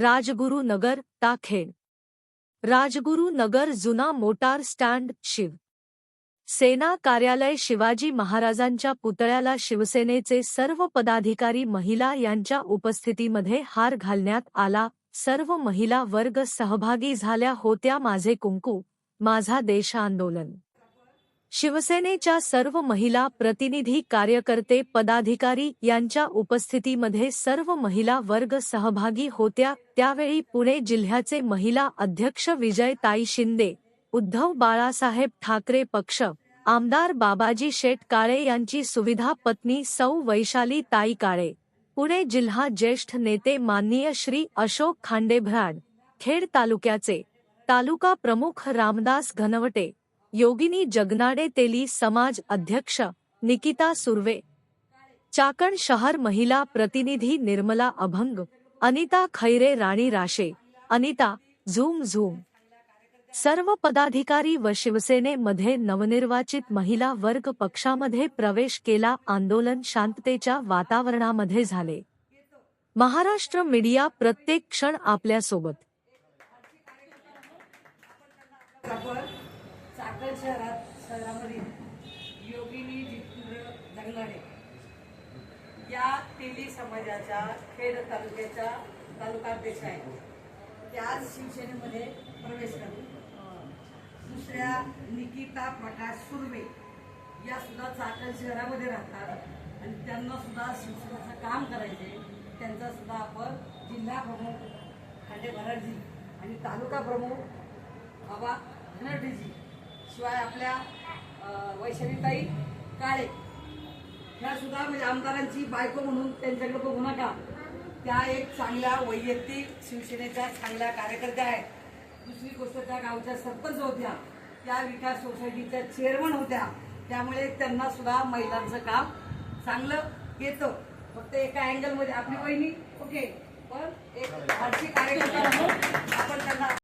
राजगुरुनगर नगर ताखेड नगर जुना motor stand Shiv. सेना कार्यालय शिवाजी महाराजांच्या पुतळ्याला शिवसेनेचे सर्व पदाधिकारी महिला यांच्या उपस्थितीमध्ये हार घालण्यात आला. सर्व महिला वर्ग सहभागी झाल्या होत्या माझे कुंकू माझा देश आंदोलन शिवसेनेच्या सर्व महिला प्रतिनिधी कार्यकर्ते पदाधिकारी यांच्या उपस्थितीमध्ये सर्व महिला वर्ग सहभागी होत्या. त्यावेळी पुणे जिल्ह्याचे महिला अध्यक्ष विजयताई शिंदे उद्धव बाळासाहेब ठाकरे पक्ष आमदार बाबाजी शेट काळे यांची सुविधा पत्नी सौ वैशाली ताई काळे पुणे जिल्हा ज्येष्ठ नेते माननीय श्री अशोक खांडेभ्राड खेड तालुक्याचे तालुका प्रमुख रामदास घनवटे योगिनी जगनाडे तेली समाज अध्यक्ष निकिता सुर्वे. चाकण शहर महिला प्रतिनिधी निर्मला अभंग अनिता खैरे राणी राशे अनिता झूम झूम. सर्व पदाधिकारी व शिवसेनेमध्ये नवनिर्वाचित महिला वर्ग पक्षामध्ये प्रवेश केला आंदोलन शांततेच्या वातावरणामध्ये झाले. महाराष्ट्र मीडिया प्रत्येक क्षण आपल्यासोबत. चाकण शहरात शहरामधील योगिनी जितेंद्र जंगलाडे या तेली समाजाच्या खेड तालुक्याच्या तालुकाध्यक्ष आहेत. त्या आज शिवसेनेमध्ये प्रवेश करतो दुसऱ्या निकिता प्रकाश सुर्वे या सुद्धा चाकण शहरामध्ये राहतात आणि त्यांना सुद्धा शिवसेनेचं काम करायचे त्यांचा सुद्धा आपण जिल्हा प्रमुख खांडे भराडजी आणि तालुका प्रमुख बाबा धनर्डीजी शिवाय आपल्या वैशालीताई काळे. ह्या सुद्धा म्हणजे आमदारांची बायको म्हणून त्यांच्याकडे बघू नका. त्या एक चांगल्या वैयक्तिक शिवसेनेच्या चांगल्या कार्यकर्त्या आहेत. दुसरी गोष्ट त्या गावच्या सरपंच होत्या. त्या विकास सोसायटीच्या चेअरमन होत्या. त्यामुळे त्यांना सुद्धा महिलांचं काम चांगलं येतं. फक्त एका अँगलमध्ये आपली बहिणी? ओके पण एक आर्थिक कार्यकर्ता म्हणून आपण त्यांना